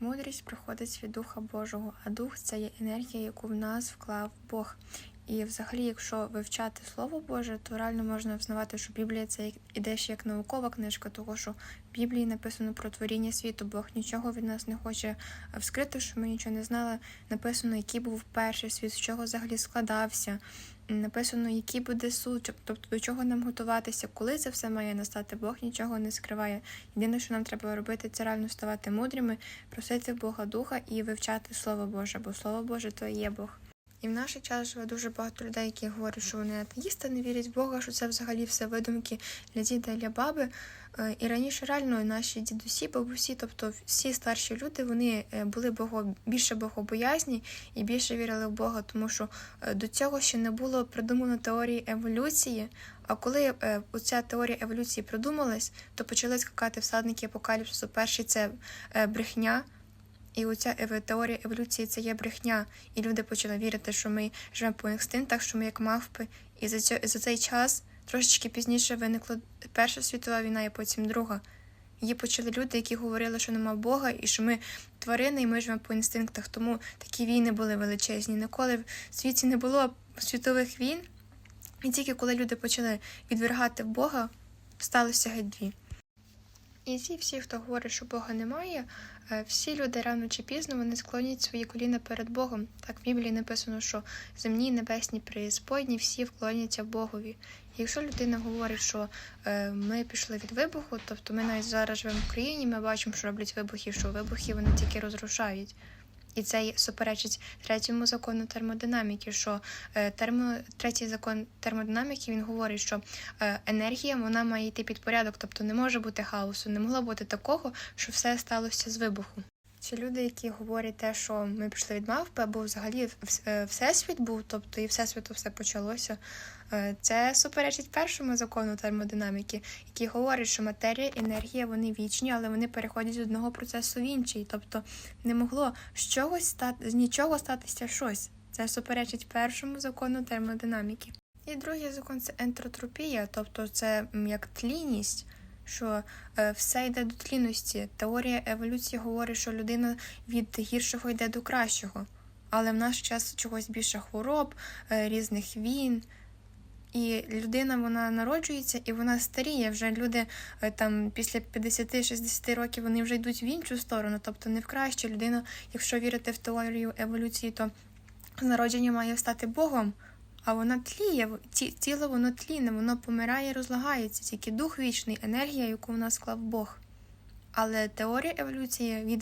Мудрість приходить від Духа Божого, а Дух це є енергія, яку в нас вклав Бог. І взагалі, якщо вивчати Слово Боже, то реально можна взнавати, що Біблія це іде ще як наукова книжка, тому що в Біблії написано про творіння світу. Бог нічого від нас не хоче е, вскрити, що ми нічого не знали. Написано, який був перший світ, з чого взагалі складався. Написано, який буде суд, тобто до чого нам готуватися, коли це все має настати. Бог нічого не скриває. Єдине, що нам треба робити, це реально ставати мудрими, просити Бога Духа і вивчати Слово Боже, бо Слово Боже то є Бог. І в наш час живе дуже багато людей, які говорять, що вони атеїсти, не вірять в Бога, що це взагалі все видумки для діда і для баби. Е, І раніше реально наші дідусі, бабусі, тобто всі старші люди, вони е, були бого, більше богобоязні і більше вірили в Бога, тому що е, до цього ще не було придумано теорії еволюції. А коли оця теорія еволюції придумалась, то почали скакати всадники апокаліпсису. Перший це брехня. І оця теорія еволюції це є брехня, і люди почали вірити, що ми живемо по інстинктах, що ми як мавпи. І за, цьо, за цей час трошечки пізніше виникла Перша світова війна, і потім друга. Її почали люди, які говорили, що нема Бога, і що ми тварини, і ми живемо по інстинктах. Тому такі війни були величезні. Ніколи в світі не було світових війн. І тільки коли люди почали відвергати Бога, сталося геть дві. І ці всі, хто говорить, що Бога немає, е, всі люди рано чи пізно вони склонять свої коліна перед Богом. Так в Біблії написано, що земні, небесні преісподні всі вклоняться Богові. І якщо людина говорить, що е, ми пішли від вибуху, тобто ми навіть зараз живемо в країні, ми бачимо, що роблять вибухи, що вибухи вони тільки розрушають. І це суперечить третьому закону термодинаміки, що е, термо, третій закон термодинаміки він говорить, що е, енергія вона має йти під порядок, тобто не може бути хаосу, не могло бути такого, що все сталося з вибуху. Чи люди, які говорять те, що ми пішли від мавпи, або взагалі е, всесвіт був, тобто і всесвіту все почалося, е, це суперечить першому закону термодинаміки, який говорить, що матерія, енергія вони вічні, але вони переходять з одного процесу в інший. Тобто не могло з чогось стати з нічого статися щось. Це суперечить першому закону термодинаміки. І другий закон це ентротропія, тобто це як тлінність, що е, все йде до тлінності. Теорія еволюції говорить, що людина від гіршого йде до кращого. Але в наш час чогось більше хвороб, е, різних війн. І людина вона народжується і вона старіє. Вже люди е, там після 50-60 років вони вже йдуть в іншу сторону, тобто не в краще. Людина, якщо вірити в теорію еволюції, то народження має стати Богом, а вона тліє, ті- тіло воно тліне, воно помирає, розлагається, тільки дух вічний, енергія, яку в нас склав Бог. Але теорія еволюції від